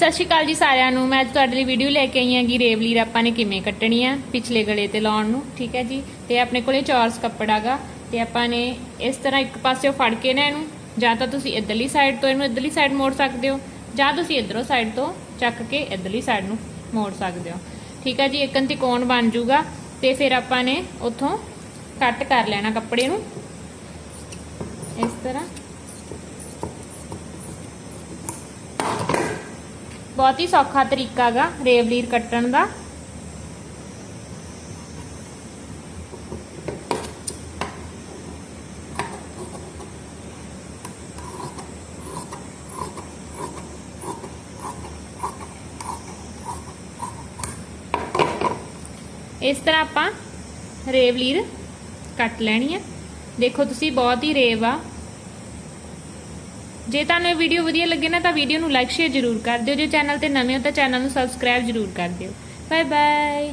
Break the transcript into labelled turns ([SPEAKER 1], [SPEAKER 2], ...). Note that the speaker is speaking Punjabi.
[SPEAKER 1] ਸਤਿ ਸ਼੍ਰੀ ਅਕਾਲ ਜੀ ਸਾਰਿਆਂ ਨੂੰ। ਮੈਂ ਅੱਜ ਤੁਹਾਡੇ ਲਈ ਵੀਡੀਓ ਲੈ ਕੇ ਆਈ ਹਾਂ ਕਿ ਰੇਵਲੀਰ ਆਪਾਂ ਨੇ ਕਿਵੇਂ ਕੱਟਣੀ ਆ, ਪਿਛਲੇ ਗਲੇ ਤੇ ਲਾਉਣ ਨੂੰ, ਠੀਕ ਹੈ ਜੀ? ਤੇ ਆਪਣੇ ਕੋਲੇ ਚੌਰਸ ਕੱਪੜਾਗਾ ਤੇ ਆਪਾਂ ਨੇ ਇਸ ਤਰ੍ਹਾਂ ਇੱਕ ਪਾਸਿਓਂ ਫੜ ਕੇ ਨਾ ਇਹਨੂੰ, ਜਾਂ ਤਾਂ ਤੁਸੀਂ ਇੱਧਰਲੀ ਸਾਈਡ ਤੋਂ ਇਹਨੂੰ ਇੱਧਰਲੀ ਸਾਈਡ ਮੋੜ ਸਕਦੇ ਹੋ, ਜਾਂ ਤੁਸੀਂ ਇੱਧਰੋਂ ਸਾਈਡ ਤੋਂ ਚੱਕ ਕੇ ਇੱਧਰਲੀ ਸਾਈਡ ਨੂੰ ਮੋੜ ਸਕਦੇ ਹੋ। ਠੀਕ ਹੈ ਜੀ? ਇੱਕ ਅੰਤੀ ਕੋਣ ਬਣ ਜਾਊਗਾ ਤੇ ਫਿਰ ਆਪਾਂ ਨੇ ਉੱਥੋਂ ਕੱਟ ਕਰ ਲੈਣਾ ਕੱਪੜੇ ਨੂੰ। ਇਸ ਤਰ੍ਹਾਂ। ਬਹੁਤ ਹੀ ਸੌਖਾ ਤਰੀਕਾ ਹੈਗਾ ਰੇਵਲੀਰ ਕੱਟਣ ਦਾ। ਇਸ ਤਰ੍ਹਾਂ ਆਪਾਂ ਰੇਵਲੀਰ ਕੱਟ ਲੈਣੀ ਹੈ ਦੇਖੋ, ਤੁਸੀਂ ਬਹੁਤ ਹੀ ਰੇਵ ਆ। ਜੇ ਤੁਹਾਨੂੰ ਇਹ ਵੀਡੀਓ ਵਧੀਆ ਲੱਗੇ ਨਾ, ਤਾਂ ਵੀਡੀਓ ਨੂੰ ਲਾਈਕ ਸ਼ੇਅਰ ਜ਼ਰੂਰ ਕਰ ਦਿਓ। ਜੇ ਚੈਨਲ ਤੇ ਨਵੇਂ ਹੋ, ਤਾਂ ਚੈਨਲ ਨੂੰ ਸਬਸਕ੍ਰਾਈਬ ਜ਼ਰੂਰ ਕਰ ਦਿਓ। Bye bye